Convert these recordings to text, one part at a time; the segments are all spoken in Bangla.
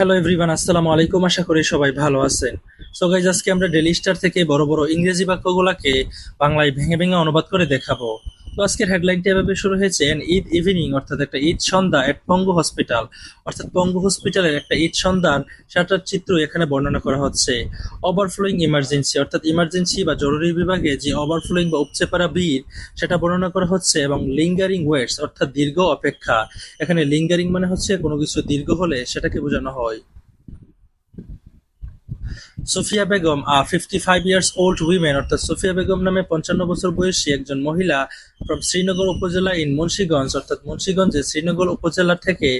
হ্যালো এভরিওয়ান আসসালামু আলাইকুম। আশা করি সবাই ভালো আছেন। সো গাইজ আজকে আমরা ডেলি স্টার থেকে বড় বড় ইংরেজি বাক্যগুলোকে বাংলায় ভেঙে ভেঙে অনুবাদ করে দেখাবো। তো আজকের হেডলাইনটি এভাবে শুরু হয়েছে, "An ঈদ ইভিনিং অর্থাৎ একটা ঈদ সন্ধ্যা এট পঙ্গু হসপিটাল অর্থাৎ পঙ্গু হসপিটালের একটা ঈদ সন্ধ্যার সেটার চিত্র এখানে বর্ণনা করা হচ্ছে। ওভারফ্লোয়িং ইমার্জেন্সি অর্থাৎ ইমার্জেন্সি বা জরুরি বিভাগে যে ওভারফ্লোয়িং বা উপচে পড়া ভিড়, সেটা বর্ণনা করা হচ্ছে এবং লিঙ্গারিং ওয়েটস অর্থাৎ দীর্ঘ অপেক্ষা। এখানে লিঙ্গারিং মানে হচ্ছে কোনো কিছু দীর্ঘ হলে সেটাকে বোঝানো হয়। Sofia Begum fifty five years old women অর্থাৎ সোফিয়া বেগম নামে পঞ্চান্ন বছর বয়সী একজন মহিলা ফ্রম শ্রীনগর উপজেলা ইন মুন্সীগঞ্জ, অর্থাৎ মুন্সীগঞ্জে শ্রীনগর উপজেলা থেকে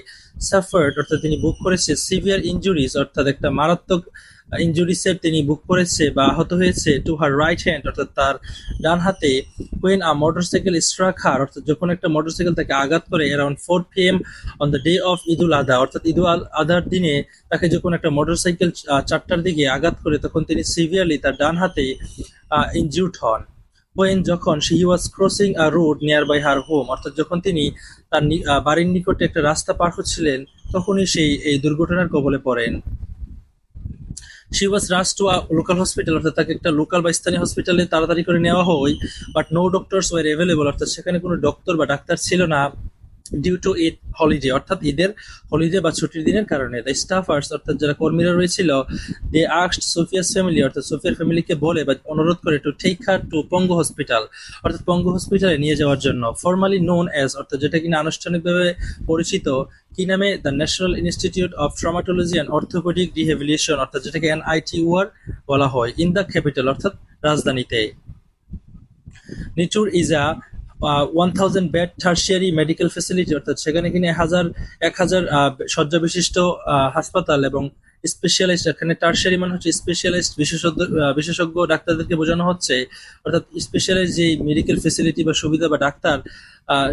সাফার্ড অর্থাৎ তিনি বুক করেছে সিভিয়ার ইঞ্জুরিজ অর্থাৎ একটা মারাত্মক ইঞ্জুরিসের তিনি বুক করেছে বা আহত হয়েছে টু হার রাইট হ্যান্ড অর্থাৎ তার ডান হাতে when a motorcycle struck her অর্থাৎ যখন একটা মোটরসাইকেল তাকে আঘাত করে around four P M on the day of Eidul Adha অর্থাৎ ঈদুল আদার দিনে তাকে যখন একটা মোটরসাইকেল চারটার দিকে আঘাত করে, তখন তিনি সিভিয়ারলি তার ডান হাতে ইনজিউড হন। ওয়েন যখন he was crossing a road near by her home অর্থাৎ যখন তিনি তার বাড়ির নিকটে একটা রাস্তা পার হচ্ছিলেন, তখনই সেই এই দুর্ঘটনার কবলে পড়েন। She was rush to local hospital অর্থাৎ তাকে একটা লোকাল বা স্থানীয় হসপিটালে তাড়াতাড়ি করে নেওয়া হয় but no doctors were available অর্থাৎ সেখানে কোনো ডক্টর বা ডাক্তার ছিল না। ডিউ টু ঈদ হলিডে অর্থাৎ ঈদের হলিডে বা ছুটির দিনের কারণে। দ্য স্টাফার্স অর্থাৎ যারা কর্মীরা রয়েছিল দে আস্ট সোফিয়াস ফ্যামিলি অর্থাৎ সোফিয়ার ফ্যামিলিকে বলে বা অনুরোধ করে to take her to Pangu hospital অর্থাৎ পঙ্গু হসপিটালে নিয়ে যাওয়ার জন্য ফর্মালি নোন অ্যাজ অর্থাৎ যেটা কিনা আনুষ্ঠানিকভাবে পরিচিত, কি নামে? The national institute of traumatology and orthopedic rehabilitation অর্থাৎ যেটাকে এনআইটিউআর বলা হয় ইন দ্য ক্যাপিটাল অর্থাৎ রাজধানীতে। NITOR is one thousand bed tertiary medical facility অর্থাৎ সেখানে কিনে হাজার, এক হাজার শয্যা বিশিষ্ট হাসপাতাল এবং স্পেশালিস্ট এখানে টার্সিয়ারি মানে হচ্ছে স্পেশালিস্ট বিশেষজ্ঞ বিশেষজ্ঞ ডাক্তারদেরকে বোঝানো হচ্ছে। অর্থাৎ স্পেশালাইজ যে মেডিকেল ফেসিলিটি বা সুবিধা বা ডাক্তার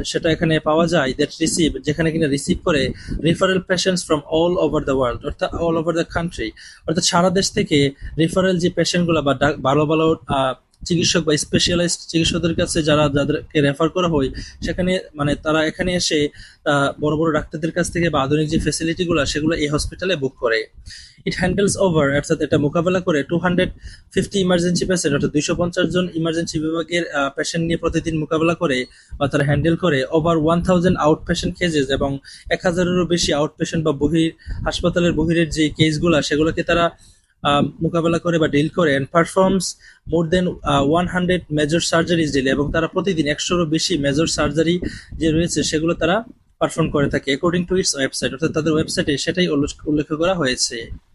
সেটা এখানে পাওয়া যায় দ্যাট রিসিভ যেখানে কিনা রিসিভ করে referral patients from all over the world অর্থাৎ অল ওভার দ্য কান্ট্রি অর্থাৎ সারা দেশ থেকে রেফারেল যে পেশেন্টগুলো বা ভালো ভালো চিকিৎসক বা স্পেশালিস্ট চিকিৎসকদের কাছে যারা যাদেরকে রেফার করা হয়, সেখানে মানে তারা এখানে এসে বড় বড় ডাক্তারদের কাছ থেকে বা আধুনিক যে ফেসিলিটিগুলো সেগুলো এই হসপিটালে বুক করে। ইট হ্যান্ডেলস ওভার অর্থাৎ এটা মোকাবেলা করে two hundred fifty emergency patient অর্থাৎ দুইশো পঞ্চাশ জন ইমার্জেন্সি বিভাগের পেশেন্ট নিয়ে প্রতিদিন মোকাবেলা করে বা তারা হ্যান্ডেল করে over one thousand out patient cases এবং এক হাজারেরও বেশি আউট পেশেন্ট বা বহির হাসপাতালের বহিরের যে কেসগুলো সেগুলোকে তারা মোকাবেলা করে বা ডিল করে and performs more than one hundred major surgeries daily এবং তারা প্রতিদিন একশোরও বেশি মেজর সার্জারি যে রয়েছে সেগুলো তারা পারফর্ম করে থাকে অ্যাকর্ডিং টু ইটস ওয়েবসাইট অর্থাৎ তাদের ওয়েবসাইটে সেটাই উল্লেখ- করা হয়েছে।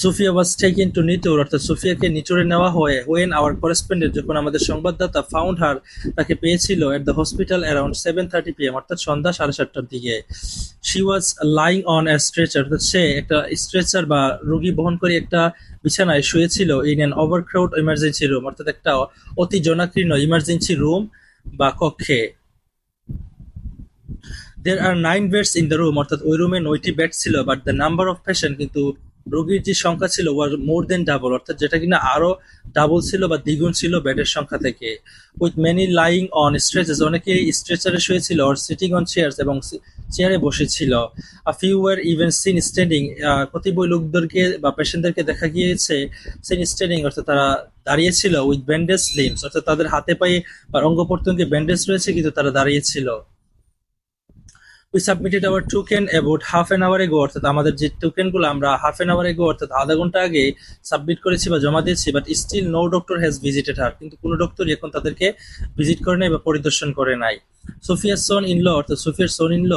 Sufia was taken to NITOR অর্থাৎ সুফিয়াকে নিটোরে নেওয়া হয় ওয়েন আওয়ার করেসপন্ডেন্ট যখন আমাদের সংবাদদাতা ফাউন্ড হার তাকে পেয়েছিল at the hospital around seven thirty PM অর্থাৎ সন্ধ্যা সাড়ে সাতটার দিকে। She was lying on a stretcher অর্থাৎ সে একটা স্ট্রেচার বা রোগী বহন করে একটা বিছানায় শুয়েছিল in an overcrowd emergency room অর্থাৎ একটা অতি জনাকীর্ণ ইমার্জেন্সি রুম বা কক্ষে। There are nine beds in the room অর্থাৎ ওই রুমে নয়টি বেড ছিল but the number of patient কিন্তু রোগীর যে সংখ্যা ছিল ওয়ার মোর দেন ডাবল অর্থাৎ যেটা কিনা আরও ডাবল ছিল বা দ্বিগুণ ছিল বেডের সংখ্যা থেকে। With many lying on stretchers অনেকেই স্ট্রেচারে শুয়েছিল অর সিটিং অন চেয়ার্স এবং চেয়ারে বসেছিল। A few were even seen standing কতিপয় লোকদেরকে বা পেশেন্টদেরকে দেখা গিয়েছে সিন স্ট্যান্ডিং অর্থাৎ তারা দাঁড়িয়েছিল উইথ ব্যান্ডেজ লিমস অর্থাৎ তাদের হাতে পায়ে বা অঙ্গ প্রত্যঙ্গে ব্যান্ডেজ রয়েছে, কিন্তু তারা দাঁড়িয়েছিল। We submitted our token about half an hour ago অর্থাৎ আমাদের যে টোকেনগুলো আমরা হাফ এন আওয়ার এগো অর্থাৎ আধা ঘণ্টা আগে সাবমিট করেছি বা জমা দিয়েছি but still no doctor has visited her কিন্তু কোনো ডক্টর এখন তাদেরকে ভিজিট করে নাই বা পরিদর্শন করে নাই। সোফিয়ার সন ইন ল অর্থাৎ সোফিয়ার সন ইন ল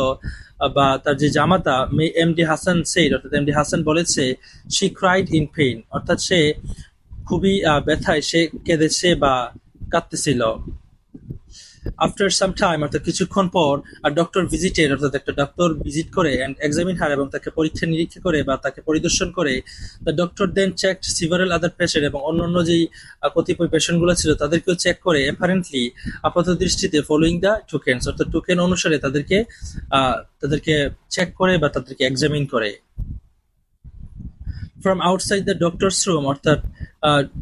বা তার যে জামাতা, মে এম ডি হাসান সেইড অর্থাৎ এম ডি হাসান বলেছে শি ক্রাইড ইন পেইন অর্থাৎ সে খুবই ব্যথায় সে কেঁদেছে বা কাঁদতেছিল। আফটার সাম টাইম অর্থাৎ কিছুক্ষণ পর, আর ডক্টর ভিজিটেড অর্থাৎ একটা ডক্টর ভিজিট করে অ্যান্ড এক্সামিন হার এবং তাকে পরীক্ষা নিরীক্ষা করে বা তাকে পরিদর্শন করে the doctor then check several other patient এবং অন্যান্য যেই কতিপয় পেশেন্টগুলো ছিল, তাদেরকেও চেক করে। অ্যাপারেন্টলি আপাত দৃষ্টিতে ফলোইং দ্য টোকেন্স অর্থাৎ টোকেন অনুসারে তাদেরকে তাদেরকে চেক করে বা তাদেরকে এক্সামিন করে। From outside the doctors room অর্থাৎ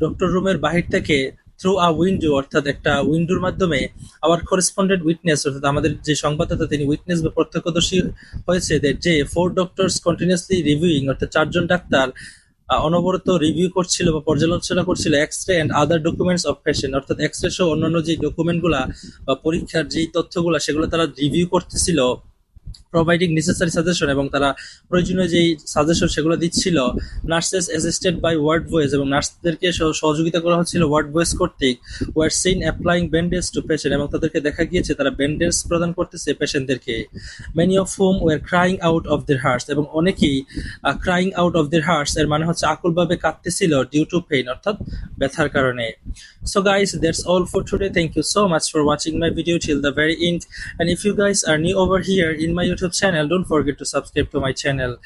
ডক্টর রুমের বাহির থেকে থ্রু আ উইন্ডো অর্থাৎ একটা উইন্ডোর মাধ্যমে আওয়ার করেসপন্ডেন্ট উইটনেস অর্থাৎ আমাদের যে সংবাদদাতা, তিনি উইটনেস বা প্রত্যক্ষদর্শী হয়েছে যে ফোর ডক্টরস কন্টিনিউসলি রিভিউইং অর্থাৎ চারজন ডাক্তার অনবরত রিভিউ করছিল বা পর্যালোচনা করছিল X ray and other documents of patient অর্থাৎ এক্স রে সহ অন্যান্য যে ডকুমেন্টগুলা বা পরীক্ষার যেই তথ্যগুলা, সেগুলো তারা রিভিউ করতেছিল। প্রোভাইডিং নেসেসারি সাজেশন এবং তারা প্রয়োজনীয় যেই সাজেশন সেগুলো দিচ্ছিল nurses assisted by ward boys এবং নার্সদেরকে সহ- সহযোগিতা করা হচ্ছিল ওয়ার্ড ভয়েস কর্তৃক were seen applying bandage to patient এবং তাদেরকে দেখা গিয়েছে তারা ব্যান্ডেজ প্রদান করতেছে পেশেন্টদেরকে many of them were crying out of their hearts এবং অনেকেই crying out of their hearts এর মানে হচ্ছে আকুলভাবে কাঁদতেছিল ডিউ টু পেইন অর্থাৎ ব্যথার কারণে So guys, that's all for today. Thank you so much for watching my video till the very end. And if you guys are new over here in my YouTube channel, don't forget to subscribe to my channel.